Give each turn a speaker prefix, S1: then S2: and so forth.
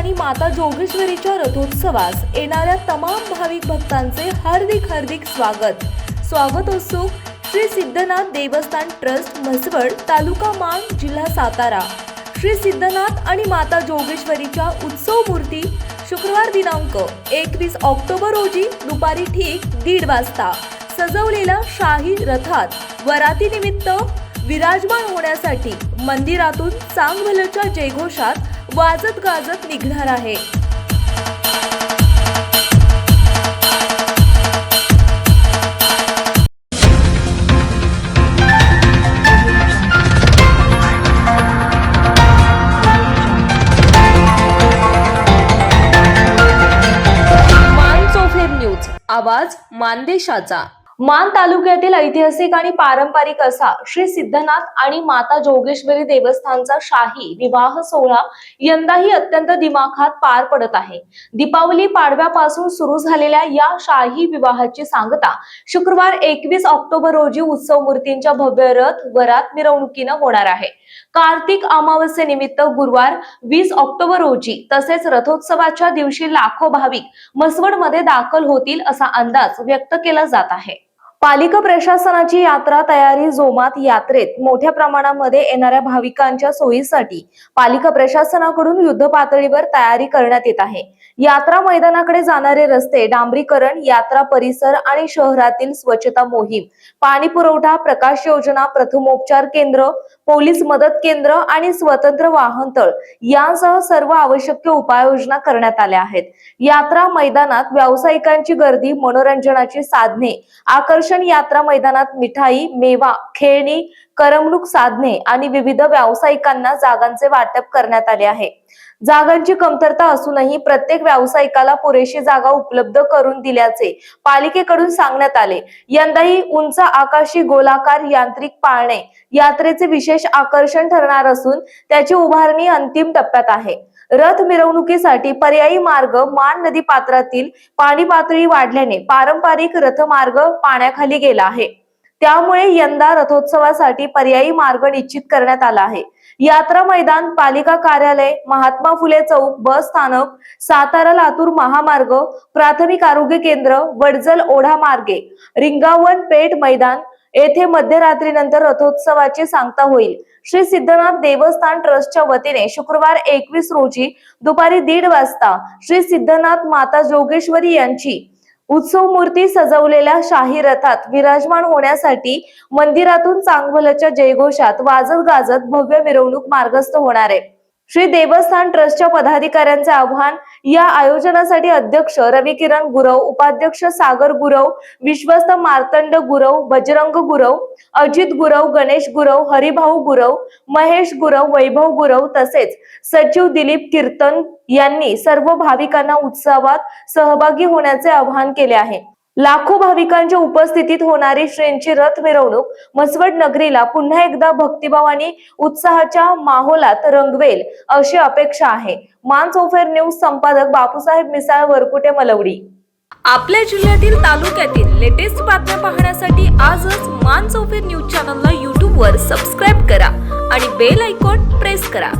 S1: आणि माता जोगेश्वरीच्या रथोत्सवास येणाऱ्या तमाम भाविक भक्तांचे हार्दिक हार्दिक स्वागत. स्वागतोत्सुक श्री सिद्धनाथ देवस्थान ट्रस्ट म्हसवड तालुका मान जिल्हा सातारा. श्री सिद्धनाथ आणि माता जोगेश्वरीच्या उत्सव मूर्ती शुक्रवार दिनांक एकवीस ऑक्टोबर रोजी दुपारी ठीक दीड वाजता सजवलेल्या शाही रथात वरातीनिमित्त विराजमान होण्यासाठी मंदिरातून चांगभलच्या जयघोषात वाजत गाजत निघणार आहे. न्यूज आवाज मानदेशाचा. मान तालुक्यातील ऐतिहासिक आणि पारंपरिक असा श्री सिद्धनाथ आणि माता जोगेश्वरी देवस्थानचा शाही विवाह सोहळा यंदाही अत्यंत दिमाखात पार पडत आहे. दीपावली पाडव्यापासून सुरू झालेल्या या शाही विवाहाची सांगता शुक्रवार एकवीस ऑक्टोबर रोजी उत्सव मूर्तींच्या भव्य रथ वरात मिरवणुकीनं होणार आहे. कार्तिक अमावस्येनिमित्त गुरुवार वीस ऑक्टोबर रोजी तसेच रथोत्सवाच्या दिवशी लाखो भाविक मसवडमध्ये दाखल होतील असा अंदाज व्यक्त केला जात आहे. पालिका प्रशासनाची यात्रा तयारी जोमात यात्रेत मोठ्या प्रमाणामध्ये येणाऱ्या भाविकांच्या सोयीसाठी पालिका प्रशासनाकडून युद्ध पातळीवर तयारी करण्यात येत आहे. यात्रा मैदानाकडे जाणारे रस्ते डांबरीकरण यात्रा परिसर आणि शहरातील स्वच्छता मोहीम पाणी पुरवठा प्रकाश योजना प्रथमोपचार केंद्र पोलीस मदत केंद्र आणि स्वतंत्र वाहनतळ यांसह सर्व आवश्यक उपाययोजना करण्यात आल्या आहेत. यात्रा मैदानात व्यावसायिकांची गर्दी मनोरंजनाची साधने आकर्षण यात्रा मैदानात मिठाई मेवा खेळणी करमणूक साधने आणि विविध व्यावसायिकांना जागांचे वाटप करण्यात आले आहे. जागांची कमतरता असूनही प्रत्येक व्यावसायिकाला पुरेशी जागा उपलब्ध करून दिल्याचे पालिकेकडून सांगण्यात आले. यंदाही उंच आकाशी गोलाकार यांत्रिक पाळणे यात्रेचे विशेष आकर्षण ठरणार असून त्याची उभारणी अंतिम टप्प्यात आहे. रथ मिरवणुकीसाठी पर्यायी मार्ग मान नदी पात्रातील पाणी पातळी वाढल्याने पारंपरिक रथमार्ग पाण्याखाली गेला आहे. त्यामुळे यंदा रथोत्सवासाठी पर्यायी मार्ग निश्चित करण्यात आला आहे. यात्रा मैदान पालिका कार्यालय महात्मा फुले चौक बस स्थानक सातारा लातूर महामार्ग प्राथमिक आरोग्य केंद्र वडजल ओढा मार्गे रिंगावन पेठ मैदान येथे मध्यरात्रीनंतर रथोत्सवाची सांगता होईल. श्री सिद्धनाथ देवस्थान ट्रस्टच्या वतीने शुक्रवार एकवीस रोजी दुपारी दीड वाजता श्री सिद्धनाथ माता जोगेश्वरी यांची उत्सव मूर्ती सजवलेल्या शाही रथात विराजमान होण्यासाठी मंदिरातून चांगभलच्या जयघोषात वाजत गाजत भव्य मिरवणूक मार्गस्थ होणार आहे. श्री देवस्थान ट्रस्टच्या पदाधिकाऱ्यांचे आव्हान या आयोजनासाठी अध्यक्ष रवी किरण गुरव उपाध्यक्ष सागर गुरव विश्वस्त मार्तंड गुरव बजरंग गुरव अजित गुरव गणेश गुरव हरिभाऊ गुरव महेश गुरव वैभव गुरव तसेच सचिव दिलीप कीर्तन यांनी सर्व भाविकांना उत्सवात सहभागी होण्याचे आवाहन केले आहे. लाखो भाविकांच्या उपस्थितीत होणारी श्रेंची रथ मिरवणूक मसवड नगरीला पुन्हा एकदा भक्तिभाव आणि उत्साहाच्या माहोलात रंगवेल अशी अपेक्षा आहे. मानस चौफेर न्यूज संपादक बापूसाहेब मिसाळ वरकुटे मलवडी. आपल्या जिल्ह्यातील तालुक्यातील लेटेस्ट बातम्या पाहण्यासाठी आजच मान चौफेर न्यूज चॅनलला यूट्यूबवर सबस्क्राईब करा आणि बेल आयकॉन प्रेस करा.